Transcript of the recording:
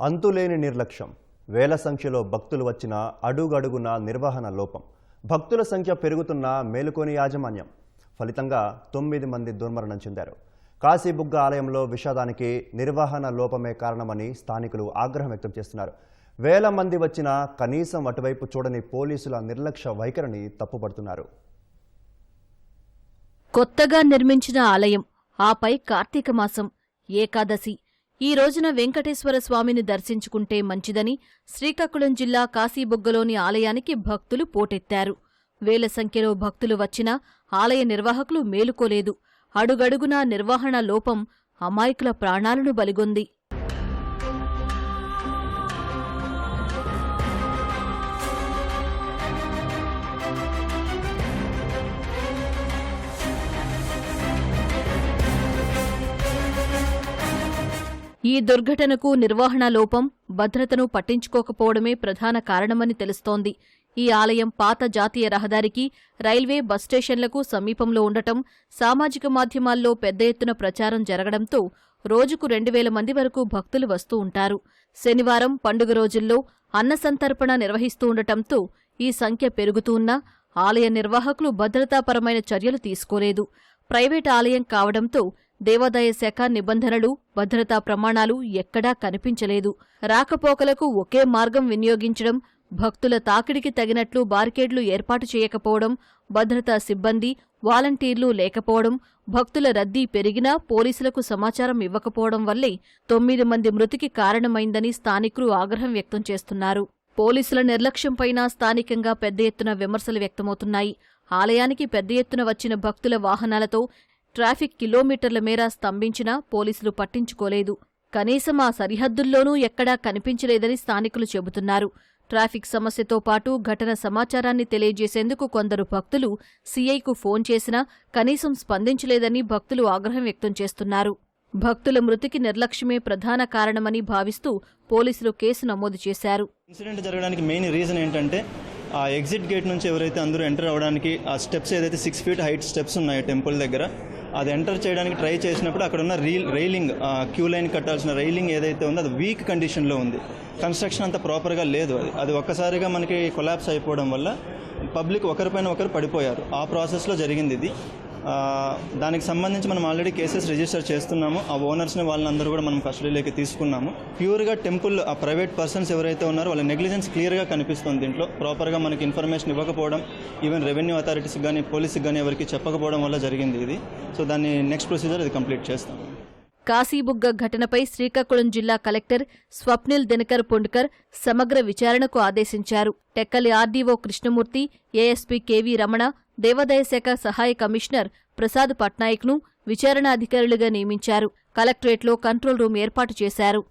అంతులేని నిర్లక్ష్యం. వేల సంఖ్యలో భక్తులు వచ్చిన అడుగడుగున నిర్వహణ లోపం. భక్తుల సంఖ్య పెరుగుతున్న మేలుకొని యాజమాన్యం. ఫలితంగా తొమ్మిది మంది దుర్మరణం చెందారు. కాశీబుగ్గ ఆలయంలో విషాదానికి నిర్వహణ లోపమే కారణమని స్థానికులు ఆగ్రహం వ్యక్తం చేస్తున్నారు. వేల మంది వచ్చినా కనీసం అటువైపు చూడని పోలీసుల నిర్లక్ష్య వైఖరిని తప్పుపడుతున్నారు. కొత్తగా నిర్మించిన ఆలయం ఆపై కార్తీక మాసం ఏకాదశి ఈ రోజున వెంకటేశ్వర స్వామిని దర్శించుకుంటే మంచిదని శ్రీకాకుళం జిల్లా కాశీబుగ్గలోని ఆలయానికి భక్తులు పోటెత్తారు. వేల సంఖ్యలో భక్తులు వచ్చినా ఆలయ నిర్వాహకులు మేలుకోలేదు. అడుగడుగునా నిర్వహణ లోపం అమాయకుల ప్రాణాలను బలిగొంది. ఈ దుర్ఘటనకు నిర్వహణ లోపం భద్రతను పట్టించుకోకపోవడమే ప్రధాన కారణమని తెలుస్తోంది. ఈ ఆలయం పాత జాతీయ రహదారికి రైల్వే బస్ స్టేషన్లకు సమీపంలో ఉండటం సామాజిక మాధ్యమాల్లో పెద్ద ఎత్తున ప్రచారం జరగడంతో రోజుకు రెండు వేల మంది వరకు భక్తులు వస్తూ ఉంటారు. శనివారం పండుగ రోజుల్లో అన్నసంతర్పణ నిర్వహిస్తూ ఉండటంతో ఈ సంఖ్య పెరుగుతూన్నా ఆలయ నిర్వాహకులు భద్రతాపరమైన చర్యలు తీసుకోలేదు. ప్రైవేట్ ఆలయం కావడంతో దేవాదాయ శాఖ నిబంధనలు భద్రతా ప్రమాణాలు ఎక్కడా కనిపించలేదు. రాకపోకలకు ఒకే మార్గం వినియోగించడం భక్తుల తాకిడికి తగినట్లు బారికేడ్లు ఏర్పాటు చేయకపోవడం భద్రతా సిబ్బంది వాలంటీర్లు లేకపోవడం భక్తుల రద్దీ పెరిగినా పోలీసులకు సమాచారం ఇవ్వకపోవడం వల్లే తొమ్మిది మంది మృతికి కారణమైందని స్థానికులు ఆగ్రహం వ్యక్తం చేస్తున్నారు. పోలీసుల నిర్లక్ష్యంపైన స్థానికంగా పెద్ద ఎత్తున విమర్శలు వ్యక్తమవుతున్నాయి. ఆలయానికి పెద్ద ఎత్తున వచ్చిన భక్తుల వాహనాలతో ట్రాఫిక్ కిలోమీటర్ల మేర స్తంభించినా పోలీసులు పట్టించుకోలేదు. కనీసం ఆ సరిహద్దుల్లోనూ ఎక్కడా కనిపించలేదని స్థానికులు చెబుతున్నారు. ట్రాఫిక్ సమస్యతో పాటు ఘటన సమాచారాన్ని తెలియజేసేందుకు కొందరు భక్తులు సీఐకు ఫోన్ చేసినా కనీసం స్పందించలేదని భక్తులు ఆగ్రహం వ్యక్తం చేస్తున్నారు. భక్తుల మృతికి నిర్లక్ష్యమే ప్రధాన కారణమని భావిస్తూ పోలీసులు కేసు నమోదు చేశారు. ఇన్సిడెంట్ జరగడానికి మెయిన్ రీజన్ ఏంటంటే ఆ ఎగ్జిట్ గేట్ నుంచి ఎవరైతే అందరూ ఎంటర్ అవ్వడానికి ఆ స్టెప్స్ ఏదైతే సిక్స్ ఫీట్ హైట్ స్టెప్స్ ఉన్నాయో టెంపుల్ దగ్గర అది ఎంటర్ చేయడానికి ట్రై చేసినప్పుడు అక్కడ ఉన్న రీల్ రైలింగ్ క్యూ లైన్ కట్టాల్సిన రైలింగ్ ఏదైతే ఉందో అది వీక్ కండిషన్లో ఉంది. కన్స్ట్రక్షన్ అంత ప్రాపర్గా లేదు. అది అది ఒక్కసారిగా మనకి కొలాప్స్ అయిపోవడం వల్ల పబ్లిక్ ఒకరిపైన ఒకరు పడిపోయారు. ఆ ప్రాసెస్లో జరిగింది ఇది. దానికి సంబంధించి మనం ఆల్రెడీ కేసెస్ రిజిస్టర్ చేస్తున్నాము. ఆ ఓనర్స్ని వాళ్ళందరూ కూడా మనం కస్టడీలోకి తీసుకున్నాము. ప్యూర్గా టెంపుల్ ఆ ప్రైవేట్ పర్సన్స్ ఎవరైతే ఉన్నారో వాళ్ళ నెగ్లిజెన్స్ క్లియర్గా కనిపిస్తుంది దీంట్లో. ప్రాపర్గా మనకి ఇన్ఫర్మేషన్ ఇవ్వకపోవడం ఈవెన్ రెవెన్యూ అథారిటీస్కి కానీ పోలీస్కి కానీ ఎవరికి చెప్పకపోవడం వల్ల జరిగింది ఇది. సో దాన్ని నెక్స్ట్ ప్రొసీజర్ ఇది కంప్లీట్ చేస్తాము. కాశీబుగ్గ ఘటనపై శ్రీకాకుళం జిల్లా కలెక్టర్ స్వప్నిల్ దినకర్ పొండ్కర్ సమగ్ర విచారణకు ఆదేశించారు. Tekkali RDO Krishnamurthy ASP KV Ramana దేవాదాయ శాఖ సహాయ కమిషనర్ ప్రసాద్ పట్నాయక్ను విచారణ అధికారులుగా నియమించారు. కలెక్టరేట్లో కంట్రోల్ రూమ్ ఏర్పాటు చేశారు.